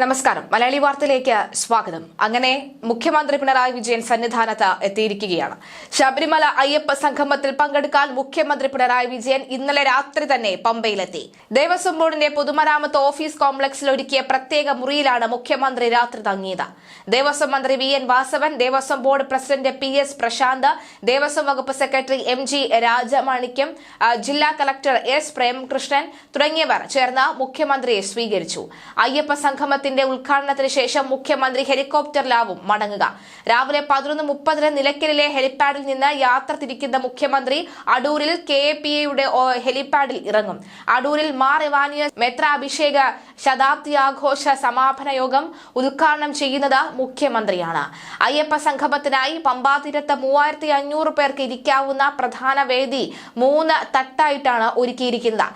നമസ്കാരം. മലയാളി വാർത്തയിലേക്ക് സ്വാഗതം. അങ്ങനെ മുഖ്യമന്ത്രി പിണറായി വിജയൻ സന്നിധാനത്ത് എത്തിയിരിക്കുകയാണ്. ശബരിമല അയ്യപ്പ സംഗമത്തിൽ പങ്കെടുക്കാൻ മുഖ്യമന്ത്രി പിണറായി വിജയൻ ഇന്നലെ രാത്രി തന്നെ പമ്പയിലെത്തി. ദേവസ്വം ബോർഡിന്റെ പൊതുമരാമത്ത് ഓഫീസ് കോംപ്ലക്സിൽ ഒരുക്കിയ പ്രത്യേക മുറിയിലാണ് മുഖ്യമന്ത്രി രാത്രി തങ്ങിയത്. ദേവസ്വം മന്ത്രി V N Vasavan Devaswom board president P S Prashanth Devaswom വകുപ്പ് സെക്രട്ടറി എം ജി രാജമാണിക്യം ജില്ലാ കളക്ടർ എസ് പ്രേംകൃഷ്ണൻ തുടങ്ങിയവർ ചേർന്ന് മുഖ്യമന്ത്രിയെ സ്വീകരിച്ചു. അയ്യപ്പ സംഗമത്തിന്റെ ഉദ്ഘാടനത്തിന് ശേഷം മുഖ്യമന്ത്രി ഹെലികോപ്റ്ററിലാവും മടങ്ങുക. രാവിലെ പതിനൊന്ന് മുപ്പതിന് നിലയ്ക്കലിലെ ഹെലിപ്പാഡിൽ നിന്ന് യാത്ര തിരിക്കുന്ന മുഖ്യമന്ത്രി അടൂരിൽ കെ എ പി എയുടെ ഹെലിപ്പാഡിൽ ഇറങ്ങും. അടൂരിൽ മാർ ഇവാനിയ മെത്ര അഭിഷേക ശതാബ്ദി ആഘോഷ സമാപന യോഗം ഉദ്ഘാടനം ചെയ്യുന്നത് മുഖ്യമന്ത്രിയാണ്. അയ്യപ്പ സംഗമത്തിനായി പമ്പാതീരത്ത് മൂവായിരത്തി അഞ്ഞൂറ് പേർക്ക് ഇരിക്കാവുന്ന പ്രധാന വേദി മൂന്ന് തട്ടായിട്ടാണ് ഒരുക്കിയിരിക്കുന്നത്.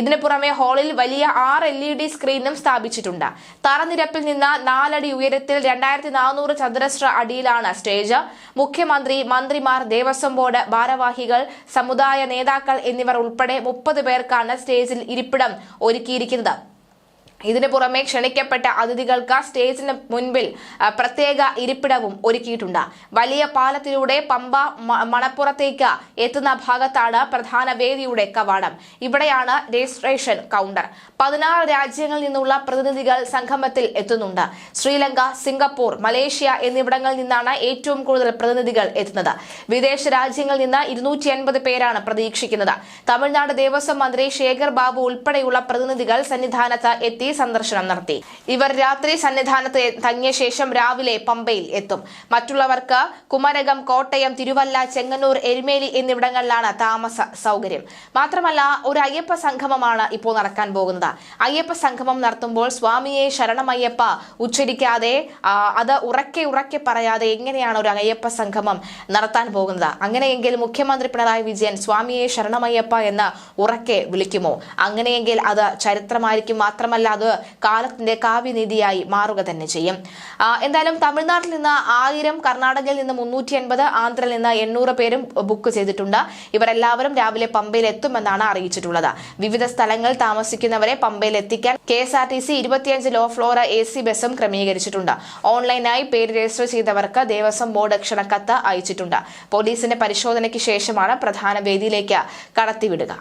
ഇതിനു പുറമെ ഹാളിൽ വലിയ ആറ് എൽ ഇ ഡി സ്ക്രീനും സ്ഥാപിച്ചിട്ടുണ്ട്. തറനിരപ്പിൽ നിന്ന് നാലടി ഉയരത്തിൽ രണ്ടായിരത്തി നാനൂറ് ചതുരശ്ര അടിയിലാണ് സ്റ്റേജ്. മുഖ്യമന്ത്രി മന്ത്രിമാർ ദേവസ്വം ബോർഡ് ഭാരവാഹികൾ സമുദായ നേതാക്കൾ എന്നിവർ ഉൾപ്പെടെ മുപ്പത് പേർക്കാണ് സ്റ്റേജിൽ ഇരിപ്പിടം ഒരുക്കിയിരിക്കുന്നത്. ഇതിനു പുറമെ ക്ഷണിക്കപ്പെട്ട അതിഥികൾക്ക് സ്റ്റേജിന് മുൻപിൽ പ്രത്യേക ഇരിപ്പിടവും ഒരുക്കിയിട്ടുണ്ട്. വലിയ പാലത്തിലൂടെ പമ്പ മണപ്പുറത്തേക്ക് എത്തുന്ന ഭാഗത്താണ് പ്രധാന വേദിയുടെ കവാടം. ഇവിടെയാണ് രജിസ്ട്രേഷൻ കൗണ്ടർ. പതിനാറ് രാജ്യങ്ങളിൽ നിന്നുള്ള പ്രതിനിധികൾ സംഗമത്തിൽ എത്തുന്നുണ്ട്. ശ്രീലങ്ക സിംഗപ്പൂർ മലേഷ്യ എന്നിവിടങ്ങളിൽ നിന്നാണ് ഏറ്റവും കൂടുതൽ പ്രതിനിധികൾ എത്തുന്നത്. വിദേശ രാജ്യങ്ങളിൽ നിന്ന് ഇരുന്നൂറ്റി അൻപത് പേരാണ് പ്രതീക്ഷിക്കുന്നത്. തമിഴ്നാട് ദേവസ്വം മന്ത്രി ശേഖർ ബാബു ഉൾപ്പെടെയുള്ള പ്രതിനിധികൾ സന്നിധാനത്ത് എത്തി സന്ദർശനം നടത്തി. ഇവർ രാത്രി സന്നിധാനത്ത് തങ്ങിയ ശേഷം രാവിലെ പമ്പയിൽ എത്തും. മറ്റുള്ളവർക്ക് കുമരകം കോട്ടയം തിരുവല്ല ചെങ്ങന്നൂർ എരുമേലി എന്നിവിടങ്ങളിലാണ് താമസ സൗകര്യം. മാത്രമല്ല ഒരു അയ്യപ്പ സംഗമമാണ് ഇപ്പോൾ നടക്കാൻ പോകുന്നത്. അയ്യപ്പ സംഗമം നടത്തുമ്പോൾ സ്വാമിയെ ശരണമയ്യപ്പ ഉച്ചരിക്കാതെ അത് ഉറക്കെ ഉറക്കെ പറയാതെ എങ്ങനെയാണ് ഒരു അയ്യപ്പ സംഗമം നടത്താൻ പോകുന്നത്? അങ്ങനെയെങ്കിൽ മുഖ്യമന്ത്രി പിണറായി വിജയൻ സ്വാമിയെ ശരണമയ്യപ്പ എന്ന് ഉറക്കെ വിളിക്കുമോ? അങ്ങനെയെങ്കിൽ അത് ചരിത്രമായിരിക്കും. മാത്രമല്ല അത് കാലത്തിന്റെ കാവ്യനിധിയായി മാറുക തന്നെ ചെയ്യും. എന്തായാലും തമിഴ്നാട്ടിൽ നിന്ന് ആയിരം കർണാടകയിൽ നിന്ന് മുന്നൂറ്റി അൻപത് ആന്ധ്രയിൽ നിന്ന് എണ്ണൂറ് പേരും ബുക്ക് ചെയ്തിട്ടുണ്ട്. ഇവരെല്ലാവരും രാവിലെ പമ്പയിൽ എത്തുമെന്നാണ് അറിയിച്ചിട്ടുള്ളത്. വിവിധ സ്ഥലങ്ങളിൽ താമസിക്കുന്നവരെ പമ്പയിൽ എത്തിക്കാൻ K S R T C ഇരുപത്തിയഞ്ച് ലോ ഫ്ലോർ എ സി ബസ്സും ക്രമീകരിച്ചിട്ടുണ്ട്. ഓൺലൈനായി പേര് രജിസ്റ്റർ ചെയ്തവർക്ക് ദേവസ്വം ബോർഡ് ക്ഷണക്കത്ത് അയച്ചിട്ടുണ്ട്. പോലീസിന്റെ പരിശോധനയ്ക്ക് ശേഷമാണ് പ്രധാന വേദിയിലേക്ക് കടത്തിവിടുക.